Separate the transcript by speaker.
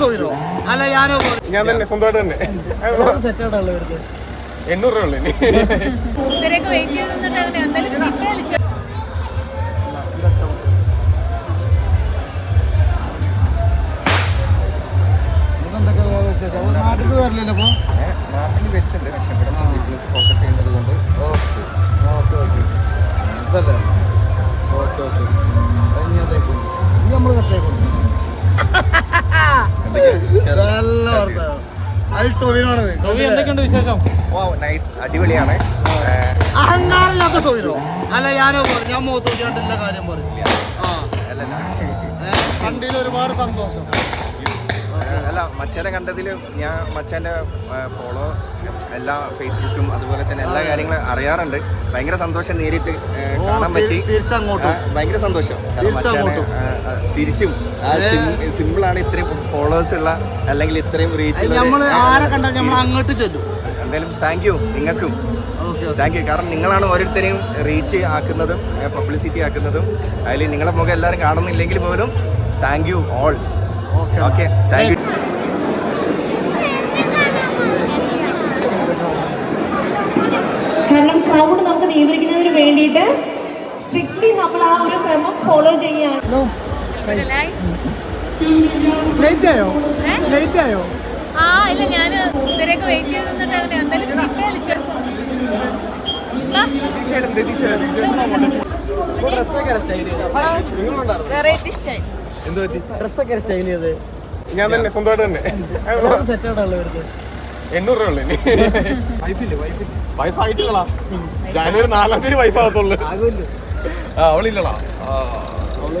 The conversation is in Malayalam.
Speaker 1: ടോയിനോ അല്ല ഞാനോ
Speaker 2: ഞാൻ തന്നെ സ്വന്തമായിട്ട് തന്നെ. എണ്ണൂറ് രൂപ ഉള്ളു ഇനി.
Speaker 1: നാട്ടിൽ വരില്ലല്ലോ അപ്പൊ
Speaker 2: നാട്ടിൽ വരുത്തുണ്ട് പക്ഷെ ഇവിടെ ബിസിനസ് ഫോക്കസ് ചെയ്യുന്നത് കൊണ്ട്
Speaker 1: നല്ല വർത്താനം
Speaker 3: എന്തൊക്കെയുണ്ട് വിശേഷം?
Speaker 2: നൈസ് അടിപൊളിയാണ്.
Speaker 1: അഹങ്കാരമില്ലാത്ത ടോവിനോ. അല്ല ഞാനോ ഞാൻ മുഖത്ത് നോക്കിയാണ്ടില്ല കാര്യം പറയില്ല ആ. വണ്ടിയിൽ ഒരുപാട് സന്തോഷം.
Speaker 2: അല്ല മച്ചാനെ കണ്ടതിൽ ഞാൻ മച്ചാന്റെ ഫോളോ എല്ലാ ഫേസ്ബുക്കും അതുപോലെ തന്നെ എല്ലാ കാര്യങ്ങളും അറിയാറുണ്ട്. ഭയങ്കര സന്തോഷം നേരിട്ട് കാണാൻ പറ്റി.
Speaker 1: തിരിച്ചങ്ങോട്ടും.
Speaker 2: ഭയങ്കര സന്തോഷം. തിരിച്ചും
Speaker 1: സിമ്പിളാണ്
Speaker 2: സിമ്പിൾ ആണ് ഇത്രയും ഫോളോവേഴ്സ് ഉള്ള അല്ലെങ്കിൽ ഇത്രയും റീച്ച്
Speaker 1: നമ്മൾ ആരെ കണ്ടാൽ നമ്മൾ അങ്ങോട്ട് ചെല്ലും.
Speaker 2: എന്തായാലും താങ്ക് യു നിങ്ങൾക്കും. താങ്ക് യു കാരണം നിങ്ങളാണ് ഓരോരുത്തരെയും റീച്ച് ആക്കുന്നതും പബ്ലിസിറ്റി ആക്കുന്നതും. അതിൽ നിങ്ങളെ മുഖം എല്ലാവരും കാണുന്നില്ലെങ്കിൽ പോലും thank you all
Speaker 1: okay
Speaker 2: thank you
Speaker 4: കാരണം ക്രൗഡ് നമുക്ക് നിയന്ത്രിക്കുന്നതിന് വേണ്ടിയിട്ട് സ്ട്രിക്ട്ലി നമ്മൾ ആ ഒരു ക്രമം ഫോളോ ചെയ്യാണല്ലോ
Speaker 5: മനസ്സിലായി?
Speaker 1: ലേറ്റ് ആയോ? ലേറ്റ് ആയോ?
Speaker 5: ആ ഇല്ല ഞാൻ ഇവരെയൊക്കെ വെയിറ്റ് ചെയ്തിട്ടുണ്ടായിരുന്നു എന്തായാലും വെറൈറ്റി ശരി. എന്താ?
Speaker 3: ഡ്രസ്സൊക്കെ സ്റ്റൈൽ ചെയ്ത്.
Speaker 2: ഞാൻ തന്നെ സ്വന്തമായിട്ട് തന്നെ.
Speaker 3: വരുന്നത്
Speaker 2: എണ്ണൂറ് രൂപ ഉള്ളു ഇനി. വൈഫ് ആയിട്ടുള്ള ജാനുവരി നാലാം തീയതി വൈഫ് ആകത്തുള്ളു. അവളില്ലടാ. അവൾ